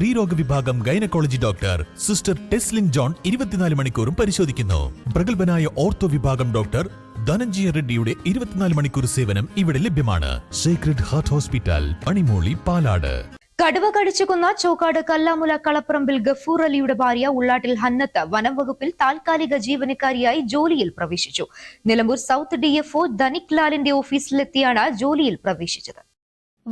സ്ത്രീരോഗ വിഭാഗം gynaecology doctor sister Teslin John ഇരുപത്തിനാല് മണിക്കൂറും പരിശോധിക്കുന്നു. പ്രഗത്ഭനായ ഓർത്തോ വിഭാഗം ഡോക്ടർ ധനഞ്ജയ റെഡ്ഡിയുടെ ഇരുപത്തിനാല് മണിക്കൂർ സേവനം ഇവിടെ ലഭ്യമാണ്. Secret heart hospital Panimooli Palat. കടുവ കടിച്ചു കൊന്ന ചോക്കാട് കല്ലാമുല കളപ്പറമ്പിൽ ഗഫൂർ അലിയുടെ ഭാര്യ ഉള്ളാട്ടിൽ ഹന്നത്ത് വനം വകുപ്പിൽ താൽക്കാലിക ജീവനക്കാരിയായി ജോലിയിൽ പ്രവേശിച്ചു. നിലമ്പൂർ സൗത്ത് ഡിഎഫ്ഒ ധനിക് ലാലിന്റെ ഓഫീസിലെത്തിയാണ് ജോലിയിൽ പ്രവേശിച്ചത്.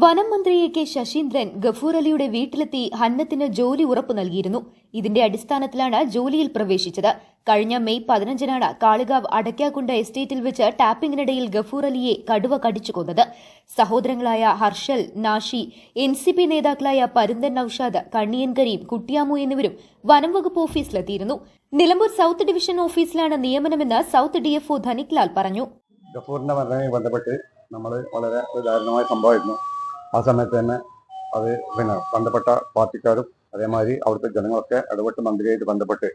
വനം മന്ത്രി എ കെ ശശീന്ദ്രൻ ഗഫൂർ അലിയുടെ വീട്ടിലെത്തി ഹന്നത്തിന് ജോലി ഉറപ്പു നൽകിയിരുന്നു. ഇതിന്റെ അടിസ്ഥാനത്തിലാണ് ജോലിയിൽ പ്രവേശിച്ചത്. കഴിഞ്ഞ മെയ് പതിനഞ്ചിനാണ് കാളികാവ് അടയ്ക്കാക്കുണ്ട എസ്റ്റേറ്റിൽ വെച്ച് ടാപ്പിംഗിനിടയിൽ ഗഫൂർ അലിയെ കടുവ കടിച്ചു കൊന്നത്. സഹോദരങ്ങളായ Harshal Nashi N C P നേതാക്കളായ പരുന്തൻ നൌഷാദ് കണ്ണിയൻ കരീം കുട്ടിയാമു എന്നിവരും വനം വകുപ്പ് ഓഫീസിലെത്തിയിരുന്നു. നിലമ്പൂർ സൗത്ത് ഡിവിഷൻ ഓഫീസിലാണ് നിയമനമെന്ന് സൗത്ത് ഡിഎഫ്ഒ ധനിക് ലാൽ പറഞ്ഞു. ഗഫൂറിന്റെ നമ്മൾ വളരെ ദാരുണമായ സംഭവമായിരുന്നു. ആ സമയത്ത് തന്നെ അത് പിന്നെ ബന്ധപ്പെട്ട പാർട്ടിക്കാരും അതേമാതിരി അവിടുത്തെ ജനങ്ങളൊക്കെ ഇടപെട്ട് മന്ത്രിയായിട്ട് ബന്ധപ്പെട്ട്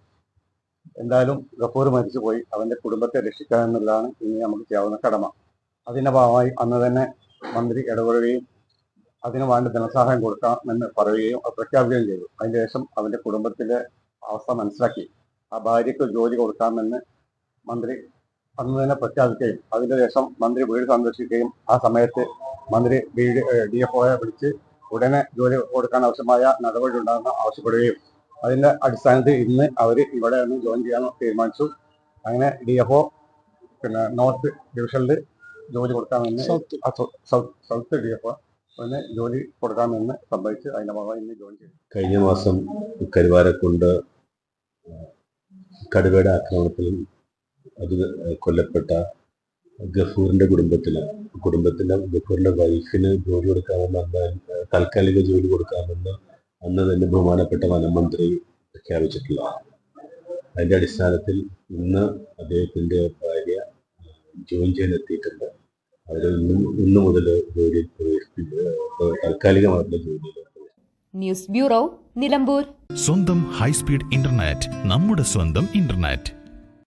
എന്തായാലും ഗഫൂർ മരിച്ചുപോയി. അവന്റെ കുടുംബത്തെ രക്ഷിക്കുക എന്നുള്ളതാണ് ഇനി നമുക്ക് ചെയ്യാവുന്ന കടമ. അതിന്റെ ഭാഗമായി അന്ന് തന്നെ മന്ത്രി ഇടപെടുകയും അതിന് വേണ്ട ധനസഹായം കൊടുക്കാമെന്ന് പറയുകയും പ്രഖ്യാപിക്കുകയും ചെയ്തു. അതിന് ശേഷം അവന്റെ കുടുംബത്തിലെ അവസ്ഥ മനസ്സിലാക്കി. ആ ഭാര്യയ്ക്ക് ജോലി കൊടുക്കാമെന്ന് മന്ത്രി അന്ന് തന്നെ പ്രഖ്യാപിക്കുകയും അതിനുശേഷം മന്ത്രി വീട് സന്ദർശിക്കുകയും ആ സമയത്ത് മന്ത്രി ബി ഡി എഫ് ഒയെ വിളിച്ച് ഉടനെ ജോലി കൊടുക്കാൻ ആവശ്യമായ നടപടി ഉണ്ടാകുന്ന ആവശ്യപ്പെടുകയും അതിന്റെ അടിസ്ഥാനത്തിൽ ഇന്ന് അവർ ഇവിടെ ഒന്ന് ജോയിൻ ചെയ്യാൻ തീരുമാനിച്ചു. അങ്ങനെ ഡി എഫ് ഒ പിന്നെ നോർത്ത് ഡിവിഷനിൽ ജോലി കൊടുക്കാമെന്ന് സൗത്ത്. ഡി എഫ് ഒ ഒന്ന് ജോലി കൊടുക്കാമെന്ന് സംഭവിച്ച് അതിന്റെ ഭാഗമായി ഇന്ന് ജോയിൻ ചെയ്തു. കഴിഞ്ഞ മാസം കരുവാരക്കുണ്ട് കടുവയുടെ ആക്രമണത്തിൽ അത് കൊല്ലപ്പെട്ട ഗഫൂറിന്റെ കുടുംബത്തിന് കുടുംബത്തിന്റെ ഗഫൂറിന്റെ വൈഫിന് ജോലി കൊടുക്കാമെന്ന് അന്ന് താൽക്കാലിക ജോലി കൊടുക്കാമെന്ന് അന്ന് തന്നെ ബഹുമാനപ്പെട്ട വനമന്ത്രി പ്രഖ്യാപിച്ചിട്ടുള്ളതാണ് അതിന്റെ അടിസ്ഥാനത്തിൽ ഇന്ന് അദ്ദേഹത്തിന്റെ ഭാര്യ ജോയിൻ ചെയ്യാൻ എത്തിയിട്ടുണ്ട് അവർ ഇന്ന് ഇന്ന് മുതൽ ജോലി താൽക്കാലികമായിട്ടുള്ള ജോലിയിൽ ന്യൂസ് ബ്യൂറോ നിലമ്പൂർ. സ്വന്തം ഹൈസ്പീഡ് ഇന്റർനെറ്റ് നമ്മുടെ സ്വന്തം ഇന്റർനെറ്റ്.